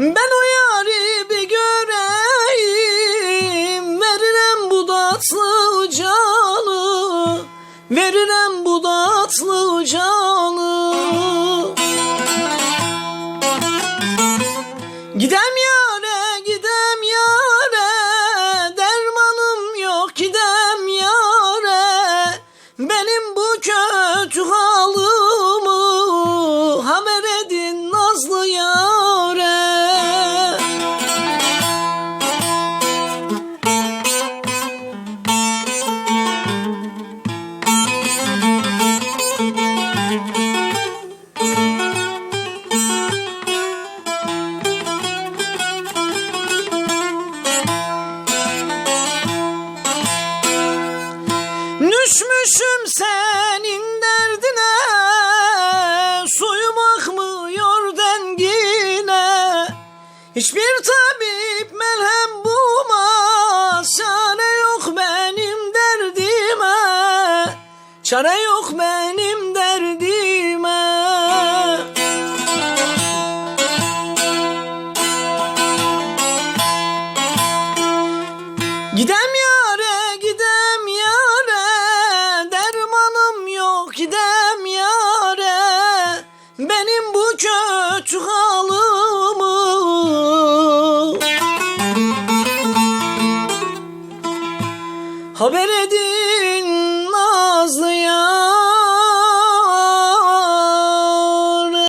Ben o yari bir göreyim. Veririm bu tatlı canı Veririm bu tatlı canı. Gidem yare gidem yare Dermanım yok gidem yare Benim bu kötü Düşmüşüm senin derdine Suyum akmıyor dengine. Hiçbir tabip merhem bulmaz Çare yok benim derdime. Çare yok benim Haber edin Nazlı'ya.